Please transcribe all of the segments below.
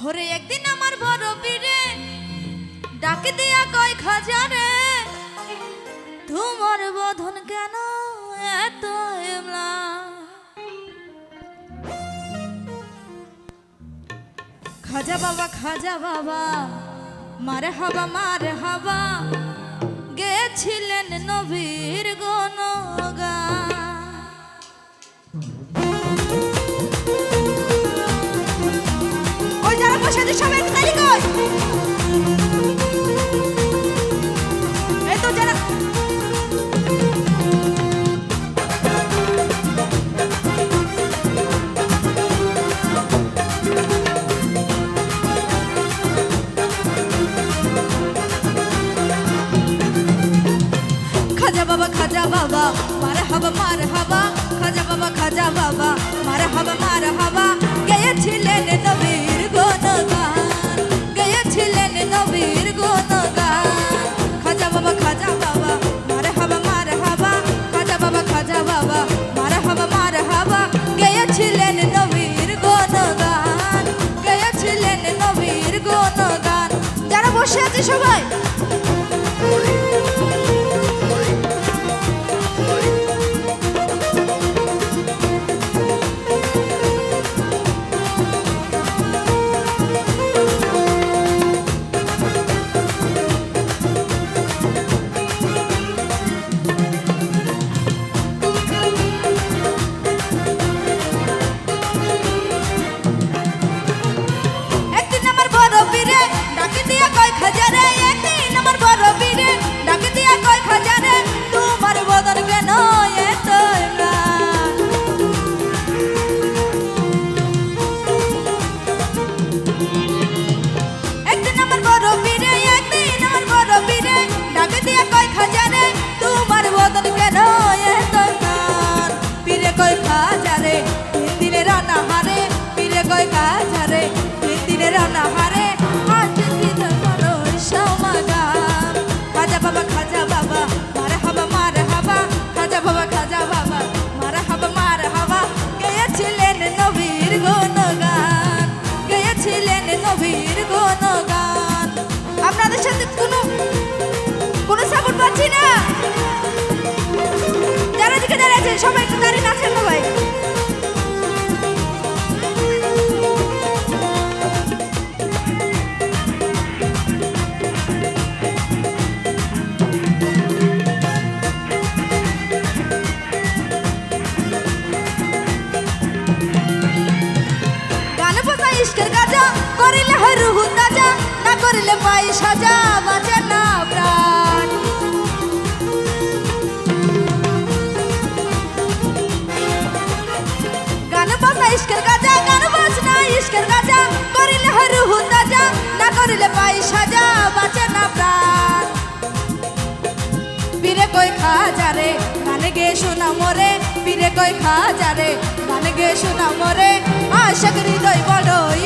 হরে একদিন আমার বড় পীরে ডাকে দিয়া কয় খাজারে, তোমার বধন কেন এত এমলা খাজা বাবা খাজা বাবা, মারে হাবা মারে হাবা, গেছিলেন নবীর গনগা সবাই একটু তালি কই এই তো, যারা খাজা বাবা খাজা বাবা, মারে হাবা মারে হাবা। খাজা বাবা খাজা বাবা, মারে হাবা মারে হাবা। গেয়েছিলেন নবীর খাজা বাবা মারা হাবা মারা হাবা গেয়েছিলেন নবীর গুণগান করিলে রুহু তাজা, না করিলে পাই সাজা, বাঁচে না প্রাণ। গান বাজনা, ইস্কের গাজা, গান বাজনা, ইস্কের গাজা, করিলে রুহু তাজা, না করিলে পাই সাজা, বাঁচে না প্রাণ। পীরে কই খাজারে গানে গে শোনা মোরে, পীরে কই খাজারে গানে গে শোনা মোরে আশক হৃদয় বড়ই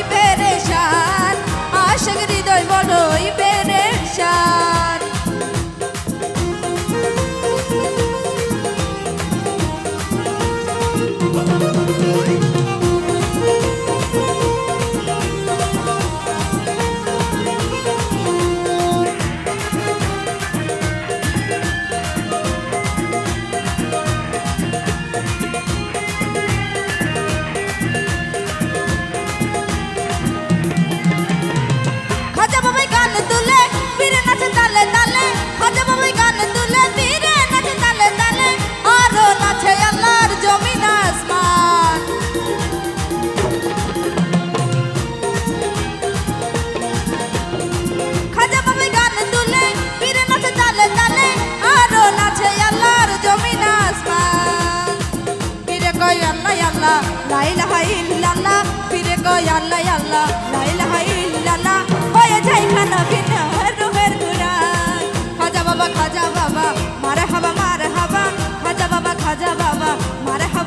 আল্লাহ আল্লাহ লাইলাহা ইল্লাল্লাহ হয়ে যায় খানা পিনা রুহের গুড়াই খাজা বাবা খাজা বাবা, মারে হাবা মারে হাবা। খাজা বাবা খাজা বাবা, মারে হাবা।